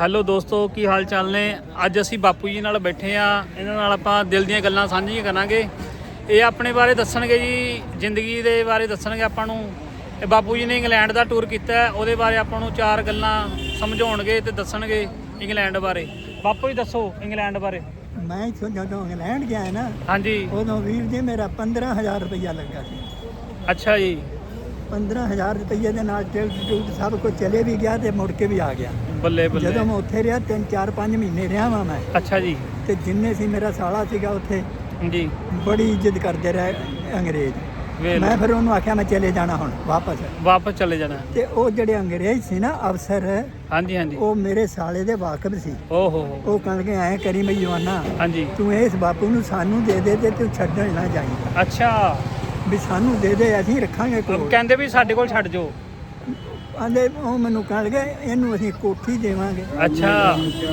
Hello ਦੋਸਤੋ ਕੀ ਹਾਲ ਚਾਲ ਨੇ? ਅੱਜ ਅਸੀਂ ਬਾਪੂ ਜੀ ਨਾਲ ਬੈਠੇ ਆ ਇਹਨਾਂ ਨਾਲ ਆਪਾਂ ਦਿਲ ਦੀਆਂ ਗੱਲਾਂ ਸਾਂਝੀਆਂ ਕਰਾਂਗੇ। ਇਹ ਆਪਣੇ ਬਾਰੇ ਦੱਸਣਗੇ ਜੀ ਜ਼ਿੰਦਗੀ ਦੇ ਬਾਰੇ ਦੱਸਣਗੇ ਆਪਾਂ ਨੂੰ। ਇਹ ਬਾਪੂ ਜੀ ਨੇ ਇੰਗਲੈਂਡ ਦਾ ਟੂਰ ਕੀਤਾ ਉਹਦੇ ਬਾਰੇ ਆਪਾਂ ਨੂੰ ਚਾਰ ਗੱਲਾਂ ਸਮਝਾਉਣਗੇ ਤੇ ਦੱਸਣਗੇ ਇੰਗਲੈਂਡ ਬਾਰੇ। ਬਾਪੂ ਜੀ ਦੱਸੋ ਇੰਗਲੈਂਡ ਬਾਰੇ। ਮੈਂ ਇੱਥੋਂ ਜਦੋਂ ਇੰਗਲੈਂਡ ਗਿਆ ਨਾ ਹਾਂਜੀ। ਉਦੋਂ ਵੀਰ ਜੀ ਮੇਰਾ 15000 ਰੁਪਇਆ ਲੱਗਾ ਸੀ। ਅੱਛਾ ਜੀ। 15000 ਰੁਪਏ ਦੇ ਨਾਲ ਟਿਕਟ ਟੂਟ ਸਭ ਕੁਝ ਚਲੇ ਵੀ ਗਿਆ ਤੇ ਮੁੜ ਕੇ ਵੀ ਆ ਗਿਆ। ਬੱਲੇ ਬੱਲੇ। ਜਦੋਂ ਮੈਂ ਉੱਥੇ ਰਿਹਾ 3 4 5 ਮਹੀਨੇ ਰਿਹਾ ਵਾਂ ਮੈਂ। ਅੱਛਾ ਜੀ। ਤੇ ਜਿੰਨੇ ਸੀ ਮੇਰਾ ਸਾਲਾ ਸੀਗਾ ਉੱਥੇ ਜੀ। ਬੜੀ ਇੱਜ਼ਤ ਕਰਦੇ ਰਹੇ ਅੰਗਰੇਜ਼। ਮੈਂ ਫਿਰ ਉਹਨੂੰ ਆਖਿਆ ਮੈਂ ਚਲੇ ਜਾਣਾ ਹੁਣ ਵਾਪਸ। ਵਾਪਸ ਚਲੇ ਜਾਣਾ। ਤੇ ਉਹ ਜਿਹੜੇ ਅੰਗਰੇਜ਼ ਸੀ ਨਾ ਅਫਸਰ ਹਾਂਜੀ ਹਾਂਜੀ। ਉਹ ਮੇਰੇ ਸਾਲੇ ਦੇ ਵਾਕਫ ਸੀ। ਓਹ। ਹੋ ਹੋ ਉਹ ਕਹਿਣ ਲੱਗੇ ਐ ਕਰੀ ਬਈ ਜਵਾਨਾ ਹਾਂਜੀ। ਤੂੰ ਇਸ ਬਾਪੂ ਨੂੰ ਸਾਨੂੰ ਦੇ ਦੇ ਤੇ ਤੂੰ ਛੱਡਣ ਨਾ ਜਾਈਂ। ਅੱਛਾ। ਵੀ ਸਾਨੂੰ ਦੇ ਦੇ ਅਸੀਂ ਰੱਖਾਂਗੇ ਕੋਲ ਕਹਿੰਦੇ ਵੀ ਸਾਡੇ ਕੋਲ ਛੱਡ ਜਾਓ। ਆਂਦੇ ਉਹ ਮੈਨੂੰ ਕਹਿਣ ਲੱਗੇ ਇਹਨੂੰ ਅਸੀਂ ਕੋਠੀ ਦੇਵਾਂਗੇ। ਅੱਛਾ।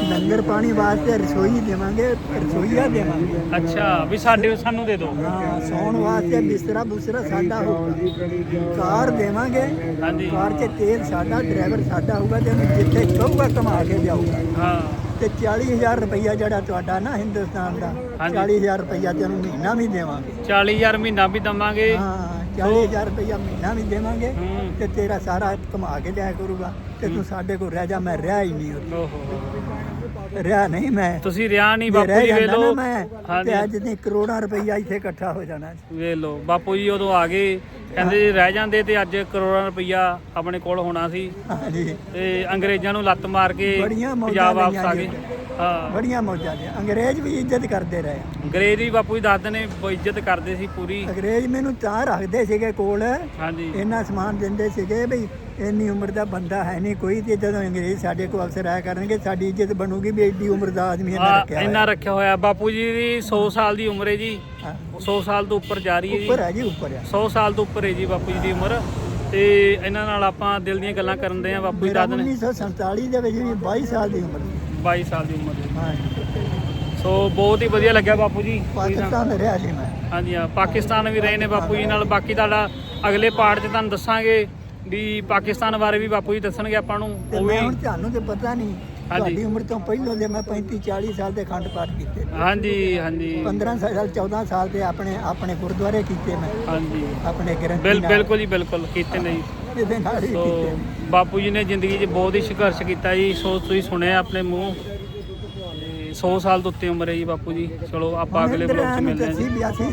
ਲੰਗਰ ਪਾਣੀ ਵਾਸਤੇ ਰਸੋਈ ਦੇਵਾਂਗੇ ਰਸੋਈਆ ਦੇਵਾਂਗੇ। ਅੱਛਾ ਵੀ ਸਾਡੇ ਸਾਨੂੰ ਦੇ ਦਿਓ ਹਾਂ ਸੌਣ ਵਾਸਤੇ ਬਿਸਤਰਾ ਬੁਸਰਾ ਸਾਡਾ ਹੋਊਗਾ। ਕਾਰ ਦੇਵਾਂਗੇ। ਹਾਂਜੀ। ਕਾਰ 'ਚ ਤੇਲ ਸਾਡਾ ਡਰਾਈਵਰ ਸਾਡਾ ਹੋਊਗਾ ਤੇ ਜਿੱਥੇ ਕਹੂਗਾ ਕਮਾ ਕੇ ਜਾਊਗਾ। ਹਾਂ। ਤੇ 40000 ਰੁਪਈਆ ਜਿਹੜਾ ਤੁਹਾਡਾ ਨਾ ਹਿੰਦੁਸਤਾਨ ਦਾ ਹਾਂਜੀ। 40000 ਰੁਪਈਆ ਤੈਨੂੰ ਮਹੀਨਾ ਵੀ ਦੇਵਾਂਗੇ। 40000 ਮਹੀਨਾ ਵੀ ਦਵਾਂਗੇ। ਹਾਂ 40000 ਰੁਪਈਆ ਮਹੀਨਾ ਵੀ ਦੇਵਾਂਗੇ ਹੂੰ। ਤੇ ਤੇਰਾ ਸਾਰਾ ਕਮਾ ਕੇ ਲਿਆ ਕਰੂਗਾ ਤੇ ਤੂੰ ਸਾਡੇ ਕੋਲ ਰਹਿ ਜਾ ਮੈਂ ਰਿਹਾ ਹੀ ਨਹੀਂ ਉੱਥੇ। ਓਹੋ। ਰਿਹਾ ਨਹੀਂ ਮੈਂ। ਤੁਸੀਂ ਰਿਆ ਨਹੀਂ ਬਾਪੂ ਜੀ ਵੇ ਲੋ ਤੇ ਅੱਜ ਨਹੀਂ ਕਰੋੜਾਂ ਰੁਪਈਆ ਇੱਥੇ ਇਕੱਠਾ ਹੋ ਜਾਣਾ। ਵੇ ਲੋ ਬਾਪੂ ਜੀ ਉਦੋਂ ਆ ਗਏ ਕਹਿੰਦੇ ਜੇ ਰਹਿ ਜਾਂਦੇ ਤੇ ਅੱਜ ਕਰੋੜਾਂ ਰੁਪਈਆ ਆਪਣੇ ਕੋਲ ਹੋਣਾ ਸੀ। ਹਾਂਜੀ। ਤੇ ਅੰਗਰੇਜ਼ਾਂ ਨੂੰ ਲੱਤ ਮਾਰ ਕੇ ਪੰਜਾਬ ਵਾਪਸ ਆ ਗਏ। ਹਾਂ। ਬੜੀਆਂ ਮੌਜਾਂ ਨੇ ਅੰਗਰੇਜ਼ ਵੀ ਇੱਜ਼ਤ ਕਰਦੇ ਰਹੇ। ਅੰਗਰੇਜ਼ ਵੀ ਬਾਪੂ ਜੀ ਦੱਸਦੇ ਨੇ ਇੱਜ਼ਤ ਕਰਦੇ ਸੀ ਪੂਰੀ। ਅੰਗਰੇਜ਼ ਮੈਨੂੰ ਤਾਂ ਰੱਖਦੇ ਸੀਗੇ ਕੋਲ। ਹਾਂਜੀ। ਇੰਨਾ ਸਮਾਨ ਦਿੰਦੇ ਸੀਗੇ ਬਈ ਇੰਨੀ ਉਮਰ ਦਾ ਬੰਦਾ ਹੈ ਨਹੀਂ ਕੋਈ ਤੇ ਜਦੋਂ ਅੰਗਰੇਜ਼ ਸਾਡੇ ਕੋਲ ਅਫਸਰ ਆਇਆ ਕਰਨਗੇ ਸਾਡੀ ਇੱਜ਼ਤ ਬਣੂਗੀ ਵੀ ਐਡੀ ਉਮਰ ਦਾ ਆਦਮੀ ਇਹਨਾਂ ਰੱਖਿਆ ਇੰਨਾ ਰੱਖਿਆ ਹੋਇਆ। ਬਾਪੂ ਜੀ ਦੀ 100 ਸਾਲ ਦੀ ਉਮਰ ਹੈ ਜੀ। ਹਾਂ। 100 ਸਾਲ ਤੋਂ ਉੱਪਰ ਜਾ ਰਹੀ ਹੈ ਜੀ। ਉੱਪਰ ਹੈ ਜੀ ਉੱਪਰ ਹੈ। 100 ਸਾਲ ਤੋਂ ਉੱਪਰ ਹੈ ਜੀ ਬਾਪੂ ਜੀ ਦੀ ਉਮਰ। ਤੇ ਇਹਨਾਂ ਨਾਲ ਆਪਾਂ ਦਿਲ ਦੀਆਂ ਗੱਲਾਂ ਕਰਨ ਦੇ ਆ ਬਾਪੂ ਜੀ ਦੱਸਦੇ ਨੇ 1947 ਦੇ ਵਿੱਚ ਵੀ 22 ਸਾਲ ਦੀ ਉਮਰ ਸੀ 22 ਸਾਲ ਦੀ ਉਮਰ ਹਾਂ ਸੋ ਬਹੁਤ ਹੀ ਵਧੀਆ ਲੱਗਿਆ ਬਾਪੂ ਜੀ। ਪਾਕਿਸਤਾਨ ਰਿਹਾ ਸੀ ਮੈਂ। ਹਾਂਜੀ ਹਾਂ ਪਾਕਿਸਤਾਨ ਵੀ ਰਹੇ ਨੇ ਬਾਪੂ ਜੀ ਨਾਲ। ਬਾਕੀ ਤੁਹਾਡਾ ਅਗਲੇ ਪਾਰਟ 'ਚ ਤੁਹਾਨੂੰ ਦੱਸਾਂਗੇ। ਵੀ ਪਾਕਿਸਤਾਨ ਬਾਰੇ ਵੀ ਬਾਪੂ ਜੀ ਦੱਸਣਗੇ ਆਪਾਂ ਨੂੰ ਤੇ ਉਹ ਵੀ ਮੈਂ ਹੁਣ ਤੁਹਾਨੂੰ ਤੇ ਪਤਾ ਨਹੀਂ ਹਾਂਜੀ। ਤੁਹਾਡੀ ਉਮਰ ਤੋਂ ਪਹਿਲਾਂ ਦੇ ਮੈਂ 35 40 ਸਾਲ ਦੇ ਖੰਡ ਪਾਠ ਕੀਤੇ। ਹਾਂਜੀ ਹਾਂਜੀ। 15 ਸਾਲ 14 ਸਾਲ ਦੇ ਆਪਣੇ ਆਪਣੇ ਗੁਰਦੁਆਰੇ ਕੀਤੇ ਮੈਂ। ਹਾਂਜੀ। ਆਪਣੇ ਗ੍ਰੰਥੀ ਬਿਲ ਨਾਲ। ਬਿਲਕੁਲ ਜੀ ਬਿਲਕੁਲ ਕੀਤੇ ਨੇ ਜੀ। ਇਹਦੇ ਨਾਲ ਹੀ ਸੋ ਕੀਤੇ। ਬਾਪੂ ਜੀ ਨੇ ਜ਼ਿੰਦਗੀ 'ਚ ਬਹੁਤ ਹੀ ਸੰਘਰਸ਼ ਕੀਤਾ ਜੀ। ਸੋ ਤੁਸੀਂ ਸੁਣਿਆ ਆਪਣੇ ਮੂੰਹ। ਤੇ 100 ਸਾਲ ਤੋਂ ਉੱਤੇ ਉਮਰ ਹੈ ਜੀ ਬਾਪੂ ਜੀ। ਚਲੋ ਆਪਾਂ ਅਗਲੇ ਬਲੌਗ 'ਚ ਮਿਲਦੇ ਹਾਂ ਜੀ। ਅਸੀਂ